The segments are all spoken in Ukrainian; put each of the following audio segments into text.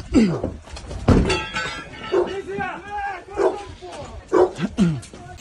thank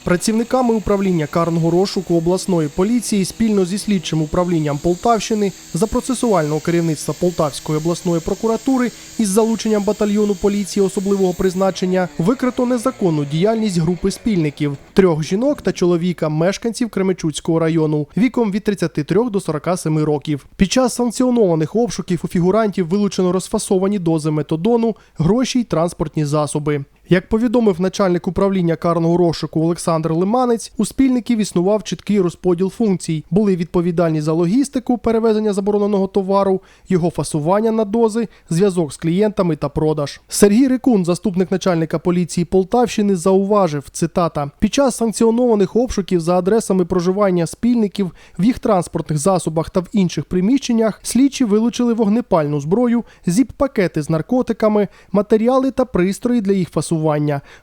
Працівниками управління карного розшуку обласної поліції спільно зі слідчим управлінням Полтавщини за процесуального керівництва Полтавської обласної прокуратури із залученням батальйону поліції особливого призначення викрито незаконну діяльність групи спільників трьох жінок та чоловіка, мешканців Кременчуцького району, віком від 33 до 47 років. Під час санкціонованих обшуків у фігурантів вилучено розфасовані дози метадону, гроші й транспортні засоби. Як повідомив начальник управління карного розшуку Олександр Лиманець, у спільників існував чіткий розподіл функцій. Були відповідальні за логістику, перевезення забороненого товару, його фасування на дози, зв'язок з клієнтами та продаж. Сергій Рикун, заступник начальника поліції Полтавщини, зауважив цитата: під час санкціонованих обшуків за адресами проживання спільників в їх транспортних засобах та в інших приміщеннях слідчі вилучили вогнепальну зброю, зіп-пакети з наркотиками, матеріали та пристрої для їх фасування,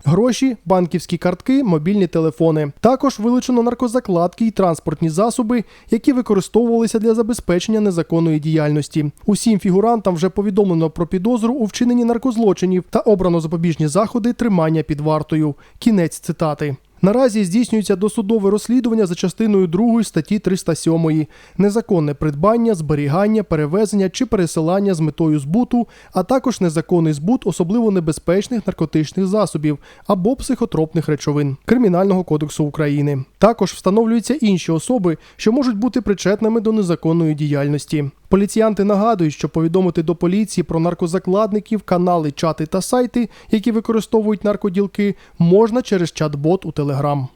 гроші, банківські картки, мобільні телефони. Також вилучено наркозакладки і транспортні засоби, які використовувалися для забезпечення незаконної діяльності. Усім фігурантам вже повідомлено про підозру у вчиненні наркозлочинів та обрано запобіжні заходи тримання під вартою. Кінець цитати. Наразі здійснюється досудове розслідування за частиною 2 статті 307 незаконне придбання, зберігання, перевезення чи пересилання з метою збуту, а також незаконний збут особливо небезпечних наркотичних засобів або психотропних речовин Кримінального кодексу України. Також встановлюються інші особи, що можуть бути причетними до незаконної діяльності. Поліціянти нагадують, що повідомити до поліції про наркозакладників, канали, чати та сайти, які використовують наркоділки, можна через чат-бот у Телеграм.